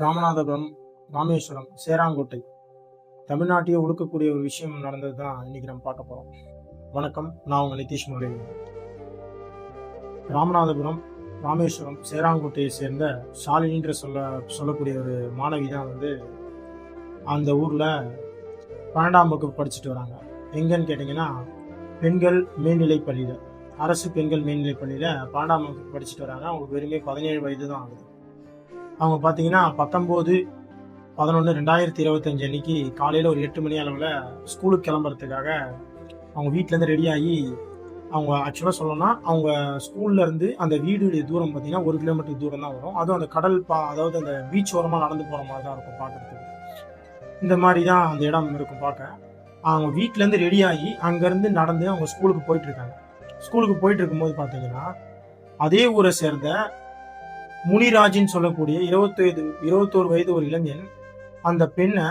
ராமநாதபுரம் ராமேஸ்வரம் சேராங்கோட்டை தமிழ்நாட்டையே ஒடுக்கக்கூடிய ஒரு விஷயம் நடந்தது தான் இன்னைக்கு நம்ம பார்க்க போகிறோம் வணக்கம். நான் உங்கள் நிதிஷ் முரளி ராமநாதபுரம் ராமேஸ்வரம் சேராங்கோட்டையை சேர்ந்த ஷாலினின்ற சொல்ல சொல்லக்கூடிய ஒரு மாணவி தான் வந்து அந்த ஊரில் பன்னெண்டாம் வகுப்பு படிச்சுட்டு வராங்க. எங்கன்னு கேட்டிங்கன்னா பெண்கள் மேல்நிலைப் பள்ளியில். அரசு பெண்கள் மேல்நிலைப் பள்ளியில் பன்னெண்டாம் வகுப்பு படிச்சுட்டு வராங்க. அவங்களுக்கு வெறுமே பதினேழு வயது தான் ஆகுது. அவங்க பார்த்தீங்கன்னா பத்தொம்போது பதினொன்று ரெண்டாயிரத்தி இருபத்தஞ்சு அன்னைக்கு காலையில் ஒரு எட்டு மணி அளவில் ஸ்கூலுக்கு கிளம்புறதுக்காக அவங்க வீட்டிலேருந்து ரெடி ஆகி அவங்க ஆக்சுவலாக சொல்லணும்னா அவங்க ஸ்கூல்லேருந்து அந்த வீடுடைய தூரம் பார்த்தீங்கன்னா ஒரு கிலோமீட்டர் தூரம் தான் வரும். அதுவும் அந்த கடல் பா அதாவது அந்த பீச் ஓரமாக நடந்து போகிற மாதிரி தான் இருக்கும் பார்க்கறதுக்கு இந்த மாதிரி தான் அந்த இடம் இருக்கும் பார்க்க. அவங்க வீட்டிலேருந்து ரெடி ஆகி அங்கேருந்து நடந்து அவங்க ஸ்கூலுக்கு போயிட்டுருக்காங்க ஸ்கூலுக்கு போயிட்டு இருக்கும்போது பார்த்தீங்கன்னா அதே ஊரை சேர்ந்த முனிராஜின்னு சொல்லக்கூடிய இருபத்தைது இருபத்தோரு வயது ஒரு இளைஞன் அந்த பெண்ணை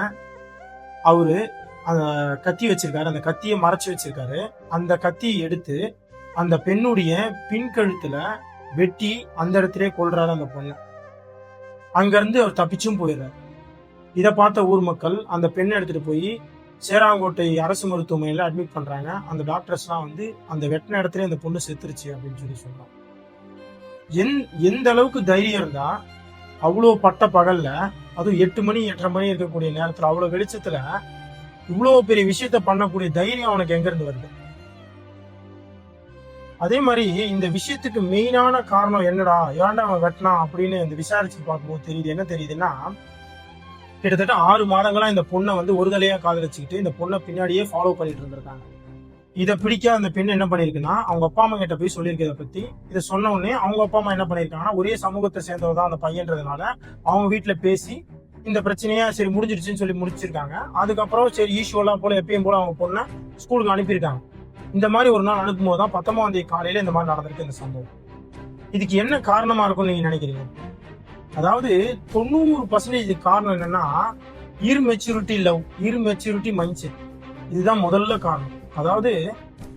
அவரு அந்த கத்தி வச்சிருக்காரு அந்த கத்தியை மறைச்சு வச்சிருக்காரு. அந்த கத்தியை எடுத்து அந்த பெண்ணுடைய பின்கழுத்துல வெட்டி அந்த இடத்துல கொள்றாரு அந்த பொண்ணை. அங்கிருந்து அவர் தப்பிச்சும் போயிடுறாரு. இதை பார்த்த ஊர் மக்கள் அந்த பெண்ணை எடுத்துட்டு போய் சேராங்கோட்டை அரசு மருத்துவமனையில் அட்மிட் பண்றாங்க. அந்த டாக்டர்ஸ்லாம் வந்து அந்த வெட்டின இடத்துல அந்த பொண்ணு செத்துருச்சு அப்படின்னு சொல்லி சொல்றாங்க. எந் எந்த அளவுக்கு தைரியம் இருந்தா அவ்வளோ பட்ட பகல்ல அதுவும் எட்டு மணி எட்டரை மணி இருக்கக்கூடிய நேரத்துல அவ்வளோ வெளிச்சத்துல இவ்வளோ பெரிய விஷயத்த பண்ணக்கூடிய தைரியம் அவனுக்கு எங்கேருந்து வருது? அதே மாதிரி இந்த விஷயத்துக்கு மெயினான காரணம் என்னடா ஏன்டா அவன் வெட்டினான் அப்படின்னு இந்த விசாரிச்சு பார்க்கும்போது தெரியுது என்ன தெரியுதுன்னா கிட்டத்தட்ட ஆறு மாதங்களா இந்த பொண்ணை வந்து ஒரு தலையா காதலிச்சுக்கிட்டு இந்த பொண்ணை பின்னாடியே ஃபாலோ பண்ணிட்டு இருந்திருக்காங்க. இதை பிடிக்காத அந்த பெண் என்ன பண்ணியிருக்குன்னா அவங்க அப்பா அம்மா கிட்ட போய் சொல்லியிருக்க பற்றி பத்தி இதை சொன்ன உடனே அவங்க அப்பா அம்மா என்ன பண்ணிருக்காங்கன்னா ஒரே சமூகத்தை சேர்ந்தவர் தான் அந்த பையன்றதுனால அவங்க வீட்டில் பேசி இந்த பிரச்சனையா சரி முடிஞ்சிருச்சுன்னு சொல்லி முடிச்சிருக்காங்க. அதுக்கப்புறம் சரி ஈஸ்வலா போல எப்பயும் போல அவங்க பொண்ணை ஸ்கூலுக்கு அனுப்பியிருக்காங்க. இந்த மாதிரி ஒரு நாள் அனுப்பும்போது தான் பத்தொன்பதாம் தேதி காலையில இந்த மாதிரி நடந்திருக்கு இந்த சம்பவம். இதுக்கு என்ன காரணமா இருக்கும்னு நீங்க நினைக்கிறீங்க? அதாவது தொண்ணூறு பர்சன்டேஜ் காரணம் என்னன்னா இரு மெச்சூரிட்டி லவ் இரு மெச்சூரிட்டி மைண்ட் செட் இதுதான் முதல்ல காரணம். அதாவது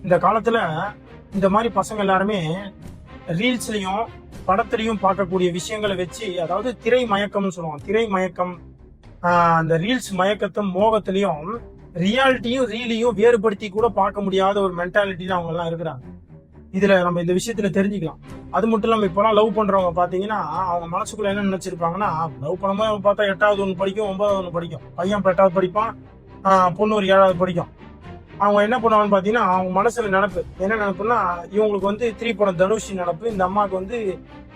இந்த காலத்துல இந்த மாதிரி பசங்க எல்லாருமே ரீல்ஸ்லயும் படத்துலையும் பார்க்கக்கூடிய விஷயங்களை வச்சு அதாவது திரை மயக்கம்னு சொல்லுவாங்க. திரை மயக்கம் அந்த ரீல்ஸ் மயக்கத்தும் மோகத்திலையும் ரியாலிட்டியும் ரீலையும் வேறுபடுத்தி கூட பார்க்க முடியாத ஒரு மென்டாலிட்டியில அவங்க எல்லாம் இருக்கிறாங்க. இதுல நம்ம இந்த விஷயத்துல தெரிஞ்சுக்கலாம். அது மட்டும் இல்லாம இப்பெல்லாம் லவ் பண்றவங்க பாத்தீங்கன்னா அவங்க மனசுக்குள்ள என்ன நினைச்சிருப்பாங்கன்னா லவ் பண்ணும்போது பார்த்தா எட்டாவது ஒன்று படிக்கும் ஒன்பதாவது ஒன்று படிக்கும். பையன் எட்டாவது படிப்பான் பொண்ணு ஒரு ஏழாவது படிக்கும். அவங்க என்ன பண்ணுவாங்கன்னு பார்த்தீங்கன்னா அவங்க மனசுல நினப்பு. என்ன நினப்புன்னா இவங்களுக்கு வந்து திரிபுரம் தனுஷி நடப்பு இந்த அம்மாவுக்கு வந்து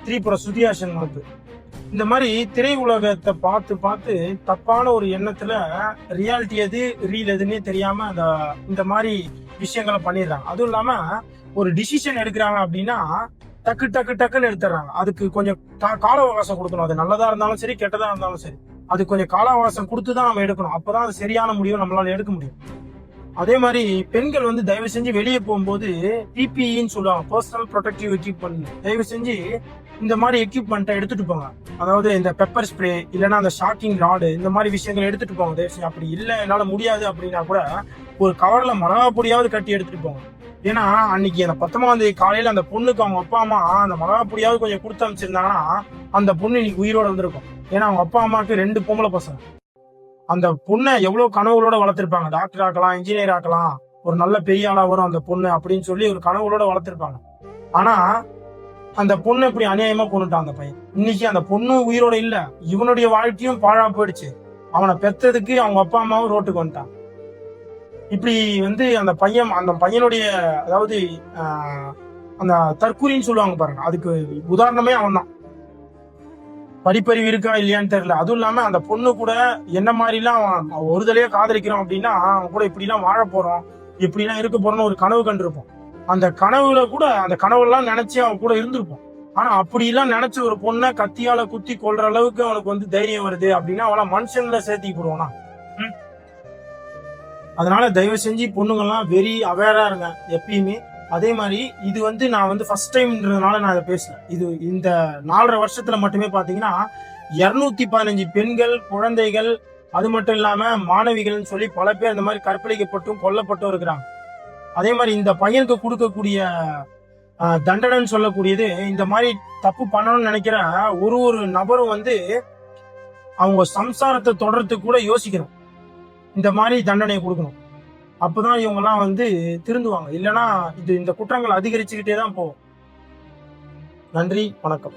திரிபுரம் சுதியாசன் நடப்பு இந்த மாதிரி திரை உலகத்தை பார்த்து பார்த்து தப்பான ஒரு எண்ணத்துல ரியாலிட்டி எது ரீல் எதுன்னே தெரியாம அந்த இந்த மாதிரி விஷயங்களை பண்ணிடுறாங்க. அதுவும் இல்லாம ஒரு டிசிஷன் எடுக்கிறாங்க அப்படின்னா டக்கு டக்கு டக்குன்னு எடுத்துறாங்க அதுக்கு கொஞ்சம் கால அவகாசம் கொடுக்கணும். அது நல்லதா இருந்தாலும் சரி கெட்டதா இருந்தாலும் சரி. அது கொஞ்சம் கால அவகாசம் கொடுத்து தான் நம்ம எடுக்கணும். அப்பதான் அது சரியான முடிவு நம்மளால எடுக்க முடியும். அதே மாதிரி பெண்கள் வந்து தயவு செஞ்சு வெளியே போகும்போது பிபிஇன்னு சொல்லுவாங்க. பர்சனல் ப்ரொடெக்டிவ் எக்யூப்மெண்ட் தயவு செஞ்சு இந்த மாதிரி எக்யூப்மெண்ட்டை எடுத்துட்டு போங்க. அதாவது இந்த பெப்பர் ஸ்ப்ரே இல்லைன்னா அந்த ஷாக்கிங் ராடு இந்த மாதிரி விஷயங்களை எடுத்துட்டு போங்க. தயவு செஞ்சு அப்படி இல்லை என்னால் முடியாது அப்படின்னா கூட ஒரு கவர்ல மிளகா பொடியாவது கட்டி எடுத்துட்டு போங்க. ஏன்னா அன்னைக்கு அந்த பத்தொன்பதாம் தேதி காலையில அந்த பொண்ணுக்கு அவங்க அப்பா அம்மா அந்த மிளகா பொடியாவது கொஞ்சம் கொடுத்து அமைச்சிருந்தாங்கன்னா அந்த பொண்ணு இன்னைக்கு உயிரோட வந்திருக்கும். ஏன்னா அவங்க அப்பா அம்மாவுக்கு ரெண்டு பொம்பளை பசங்க. அந்த பொண்ணை எவ்வளவு கனவுகளோட வளர்த்திருப்பாங்க? டாக்டர் ஆக்கலாம் இன்ஜினியர் ஆக்கலாம். ஒரு நல்ல பெரிய ஆளா வரும் அந்த பொண்ணு அப்படின்னு சொல்லி ஒரு கனவுகளோட வளர்த்திருப்பாங்க. ஆனா அந்த பொண்ணு இப்படி அநியாயமா கொண்டுட்டான் அந்த பையன். இன்னைக்கு அந்த பொண்ணு உயிரோட இல்ல. இவனுடைய வாழ்க்கையும் பாழா போயிடுச்சு. அவனை பெத்ததுக்கு அவங்க அப்பா அம்மாவும் ரோட்டுக்கு வந்துட்டான் இப்படி வந்து அந்த பையன் அந்த பையனுடைய அதாவது அந்த தற்கூரின்னு சொல்லுவாங்க பாருங்க. அதுக்கு உதாரணமே அவன் தான் படிப்பறிவு இருக்கா இல்லையான்னு தெரியல. அதுவும் இல்லாம அந்த பொண்ணு கூட என்ன மாதிரிலாம் அவன் ஒரு தலையா காதலிக்கிறோம் அப்படின்னா அவன் கூட இப்படிலாம் வாழ போறோம் இப்படிலாம் இருக்க போறோம்னு ஒரு கனவு கண்டிருப்போம். அந்த கனவுல கூட அந்த கனவுலாம் நினைச்சு அவன் கூட இருந்திருப்போம். ஆனா அப்படிலாம் நினைச்ச ஒரு பொண்ணை கத்தியால குத்தி கொள்ற அளவுக்கு அவனுக்கு வந்து தைரியம் வருது அப்படின்னா அவளை மனுஷன்ல சேர்த்தி போடுவானா? ம்? அதனால தயவு செஞ்சு பொண்ணுங்கள்லாம் வெரி அவேரா இருங்க எப்பயுமே. அதே மாதிரி இது வந்து நான் வந்து ஃபர்ஸ்ட் டைம்ன்றதுனால நான் இதை பேசல. இது இந்த நாலரை வருஷத்துல மட்டுமே பார்த்தீங்கன்னா இரநூத்தி பதினஞ்சு பெண்கள் குழந்தைகள் அது மட்டும் இல்லாம மாணவிகள்னு சொல்லி பல பேர் இந்த மாதிரி கற்பழிக்கப்பட்டும் கொல்லப்பட்டும் இருக்கிறாங்க. அதே மாதிரி இந்த பையனுக்கு கொடுக்கக்கூடிய தண்டனைன்னு சொல்லக்கூடியது இந்த மாதிரி தப்பு பண்ணணும்னு நினைக்கிற ஒரு ஒரு நபரும் வந்து அவங்க சம்சாரத்தை தொடர்றதுக்கு கூட யோசிக்கணும். இந்த மாதிரி தண்டனையை கொடுக்கணும். அப்பதான் இவங்கெல்லாம் வந்து திருந்துவாங்க. இல்லைன்னா இது இந்த குற்றங்கள் அதிகரிச்சுக்கிட்டே தான் போகும். நன்றி வணக்கம்.